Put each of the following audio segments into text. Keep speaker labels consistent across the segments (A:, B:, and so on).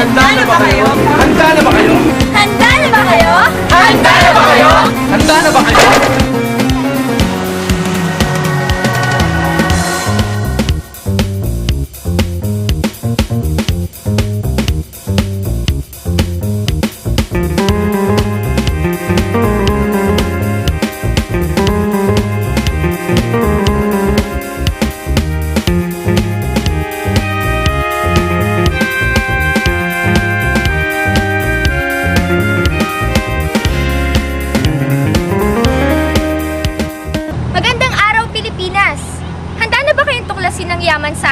A: Handa na ba kayo?
B: Handa na ba kayo?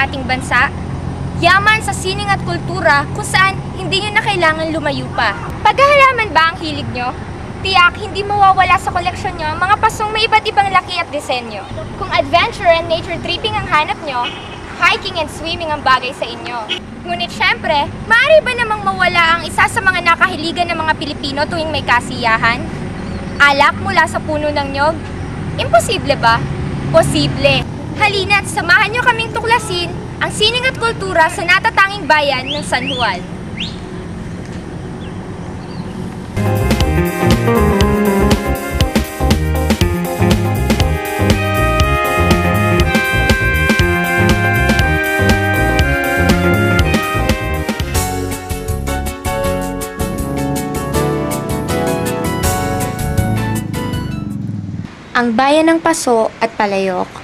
B: Ating bansa? Yaman sa sining at kultura kung saan hindi nyo na kailangan lumayo pa. Paghahalaman ba ang hilig nyo? Tiyak, hindi mawawala sa koleksyon nyo ang mga pasong may iba't ibang laki at disenyo. Kung adventure and nature tripping ang hanap nyo, hiking and swimming ang bagay sa inyo. Ngunit syempre, maaari ba namang mawala ang isa sa mga nakahiligan ng mga Pilipino tuwing may kasiyahan? Alak mula sa puno ng nyog? Imposible ba? Posible. Halina't samahan nyo kaming tuklasin ang sining at kultura sa natatanging bayan ng San Juan. Ang bayan ng Paso at Palayok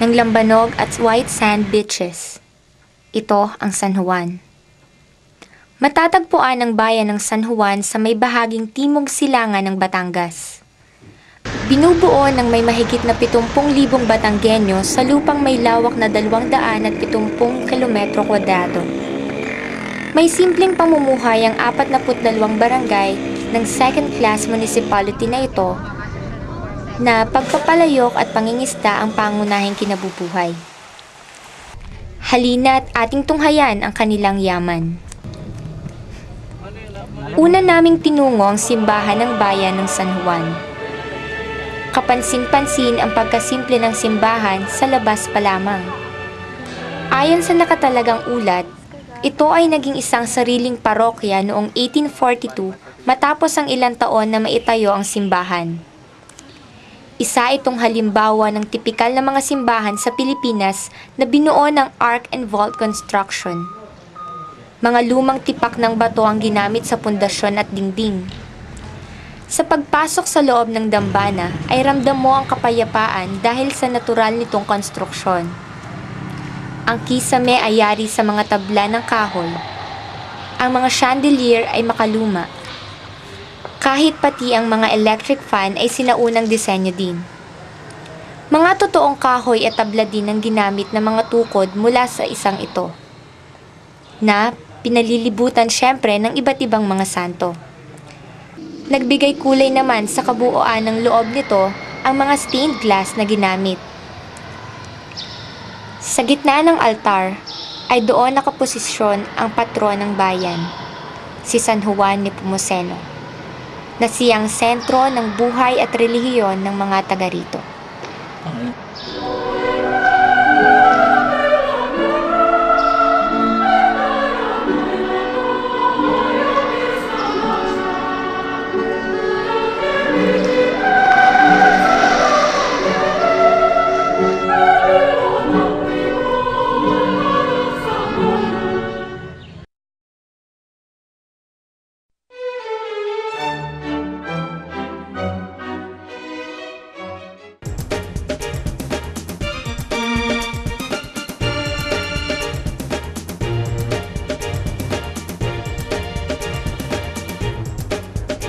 B: ng Lambanog at White Sand Beaches. Ito ang San Juan. Matatagpuan ang bayan ng San Juan sa may bahaging timog silangan ng Batangas. Binubuo ng may mahigit na 70,000 Batanggenyo sa lupang may lawak na 270 kilometro kwadrado. May simpleng pamumuhay ang 42 barangay ng second-class municipality na ito na pagpapalayok at pangingisda ang pangunahing kinabubuhay. Halina at ating tunghayan ang kanilang yaman. Una naming tinungo ang simbahan ng bayan ng San Juan. Kapansin-pansin ang pagkasimple ng simbahan sa labas pa lamang. Ayon sa nakatalagang ulat, ito ay naging isang sariling parokya noong 1842 matapos ang ilang taon na maitayo ang simbahan. Isa itong halimbawa ng tipikal na mga simbahan sa Pilipinas na binuo ng arc and vault construction. Mga lumang tipak ng bato ang ginamit sa pundasyon at dingding. Sa pagpasok sa loob ng dambana ay ramdam mo ang kapayapaan dahil sa natural nitong konstruksyon. Ang kisame ay yari sa mga tabla ng kahoy. Ang mga chandelier ay makaluma kahit pati ang mga electric fan ay sinaunang disenyo din. Mga totoong kahoy at tabla din ang ginamit ng mga tukod mula sa isang ito, na pinalilibutan syempre ng iba't ibang mga santo. Nagbigay kulay naman sa kabuuan ng loob nito ang mga stained glass na ginamit. Sa gitna ng altar ay doon nakaposisyon ang patron ng bayan, si San Juan Nepomuceno na siyang sentro ng buhay at relihiyon ng mga taga rito.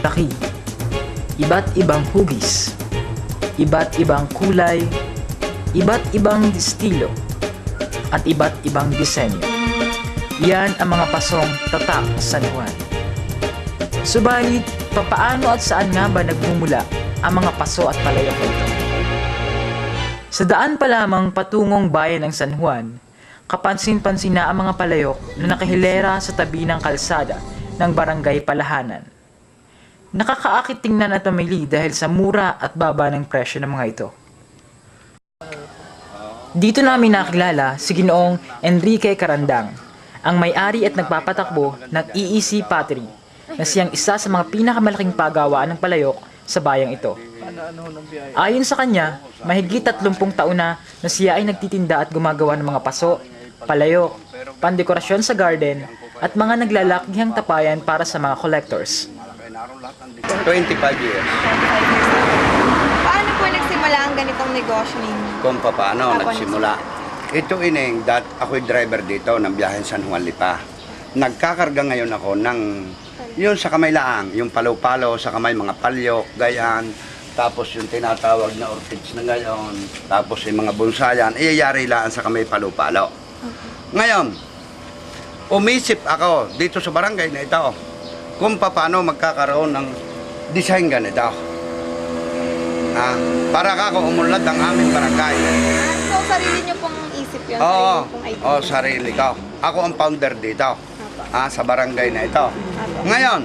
C: Laki, iba't ibang hugis, iba't ibang kulay, iba't ibang estilo, at iba't ibang disenyo. Yan ang mga pasong tatak sa San Juan. Subalit, papaano at saan nga ba nagmumula ang mga paso at palayok ito? Sa daan pa lamang patungong bayan ng San Juan, kapansin-pansin na ang mga palayok na nakahilera sa tabi ng kalsada ng barangay Palahanan. Nakakaakit tingnan at mamili dahil sa mura at baba ng presyo ng mga ito. Dito namin nakilala si Ginoong Enrique Carandang, ang may-ari at nagpapatakbo ng EEC Pottery na siyang isa sa mga pinakamalaking pagawaan ng palayok sa bayang ito. Ayon sa kanya, mahigit 30 taon na na siya ay nagtitinda at gumagawa ng mga paso, palayok, pandekorasyon sa garden, at mga naglalakihang tapayan para sa mga collectors.
D: 25 years.
E: Paano po nagsimula ang ganitong negosyo ninyo?
D: Kung paano nagsimula. Ito ining, dat ako'y driver dito ng biyahen San Juan Lipa. Nagkakarga ngayon ako ng yun sa kamay laang, yung palo-palo sa kamay mga palyok, gayan, tapos yung tinatawag na orchids na gayon, tapos yung mga bonsayan, iyayari lang sa kamay palo-palo. Ngayon, umisip ako dito sa barangay na ito kung paano magkakaroon ng design ganito. Ah, para kako umunlad ang aming barangay.
E: Ah, so, sarili niyo pong isip yun?
D: Oo,
E: sarili pong
D: oh, sarili ko. Ako ang founder dito. Ah, sa barangay na ito. Ngayon,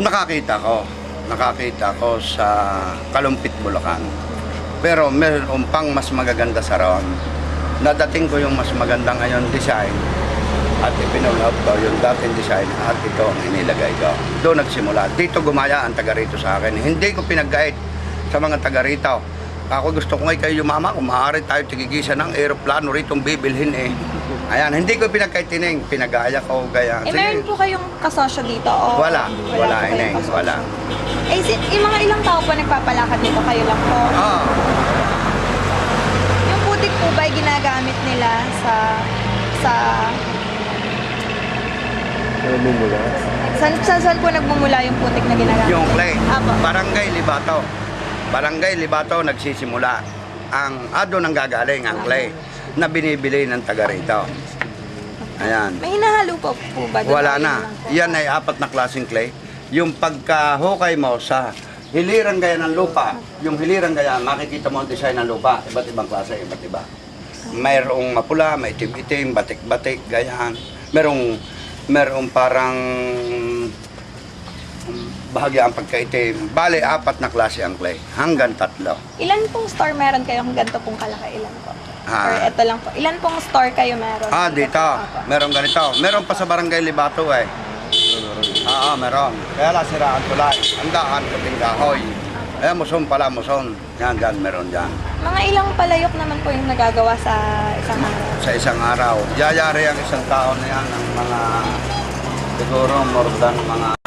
D: nakakita ko. Nakakita ko sa Kalumpit, Bulacan. Pero meron pang mas magaganda sa ron. Nadating ko yung mas maganda ngayon design at ipinulot ko yung dating design at ito ang inilagay ko. Doon nagsimula. Dito gumaya ang taga rito sa akin. Hindi ko pinag-guide sa mga taga rito. Ako gusto ko ngay kayo yumama kung maaari tayo tigigisa ng aeroplano rito bibilhin eh. Ayan, hindi ko pinagkaitining, pinagaya ko gaya.
E: Eh, meron po kayong kasosyo dito? O,
D: Wala, wala,
E: kayong
D: ineng, wala.
E: Eh, sin- yung mga ilang tao po nagpapalakad dito, kayo lang po?
D: Ah,
E: Yung putik po ba ginagamit nila sa... sa... Saan, saan, saan po nagmumula yung putik na ginagamit?
D: yung clay.
E: Apo.
D: Barangay Libato. Barangay Libato nagsisimula. Ang ado nang gagaling ang clay na binibili ng taga rito. Ayan.
E: May hinahalo po po ba? doon?
D: Wala na. Yan ay apat na klaseng clay. Yung pagkahukay mo sa hilirang gaya ng lupa, yung hilirang gaya, makikita mo ang design ng lupa, iba't ibang klase, iba't iba. Mayroong mapula, may itim-itim, batik-batik, gayaan. Merong, merong parang um, bahagya ang pagkaitim. Bale, apat na klase ang clay. Hanggang tatlo.
E: Ilan pong store meron kayo kung ganito pong kalaki? Ilan po?
D: Ah.
E: Or ito lang po. Ilan pong store kayo meron?
D: Ah, dito. Meron ganito. Meron pa sa barangay Libato eh. Oo, meron. Kaya lang siraan tulay. Ang daan, kuting kahoy. Eh, muson pala, muson. Yan, dyan, meron dyan.
E: Mga ilang palayok naman po yung nagagawa sa isang araw?
D: Sa isang araw. Yayari ang isang taon na yan ng mga siguro more than mga